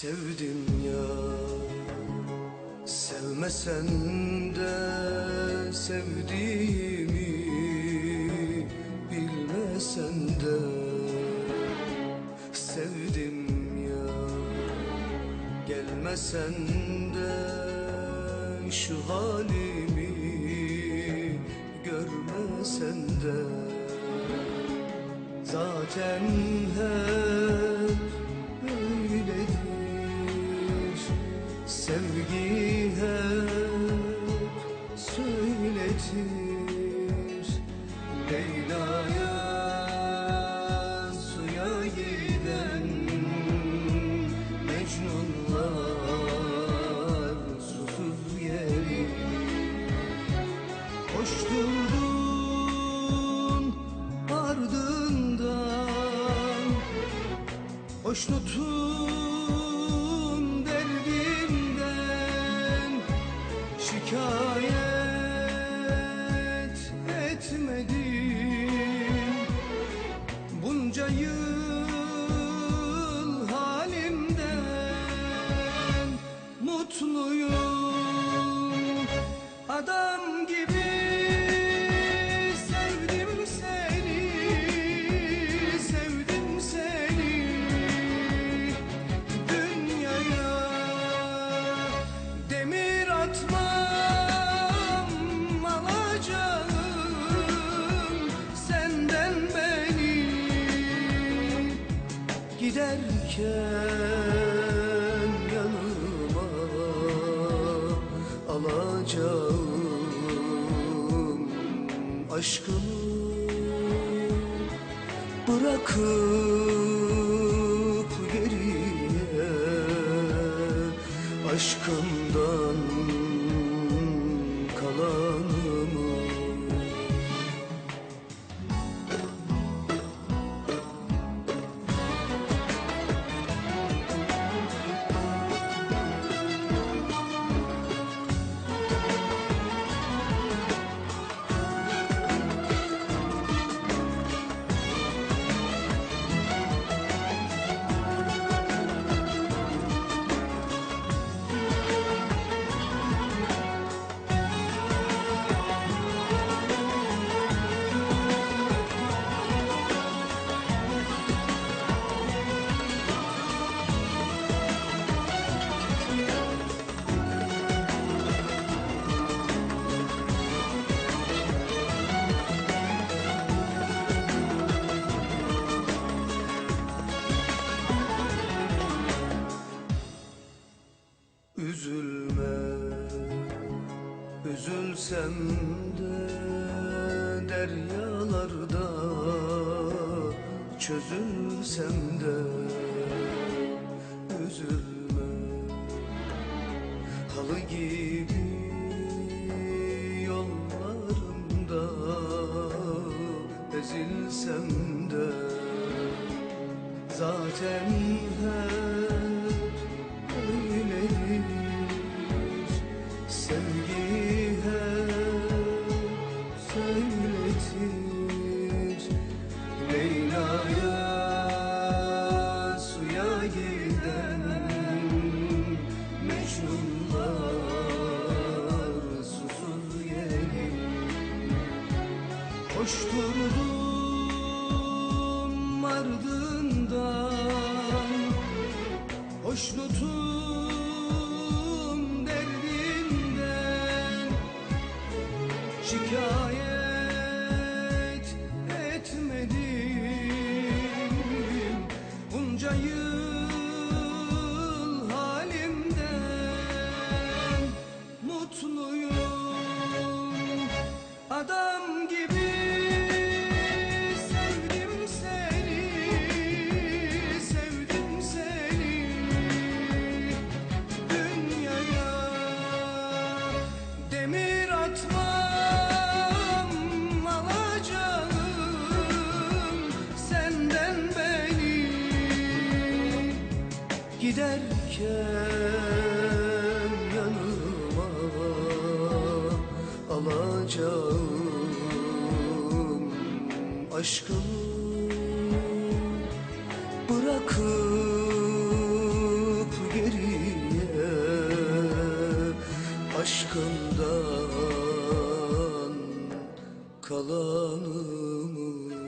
Sevdim ya. Sevmesen de sevdiğimi bilmesen de Sevdim ya. Gelmesen de şu halimi görmesen de. Zaten hep Sevgi hep söyletir. Leyla'ya suya giden Mecnunlar susuz yeri. Koşturdun ardından Hoşnutun you. Giderken yanıma alacağım aşkımı. Bırakıp geriye aşkımdan Üzülme Üzülsem de deryalarda Çözülsem de Üzülme. Halı gibi yollarımda Ezilsem de Zaten hep öyledir Sevgi hep söyletir. Suya giden Mecnunlar susuz yeri Koşturdum ardından Hoşnutun adam gibi Sevdim seni, sevdim seni. Dünyaya demir atmam alacağım Senden beni. Giderken yanıma alacağım aşkımı bırakıp geriye aşkımdan kalanımı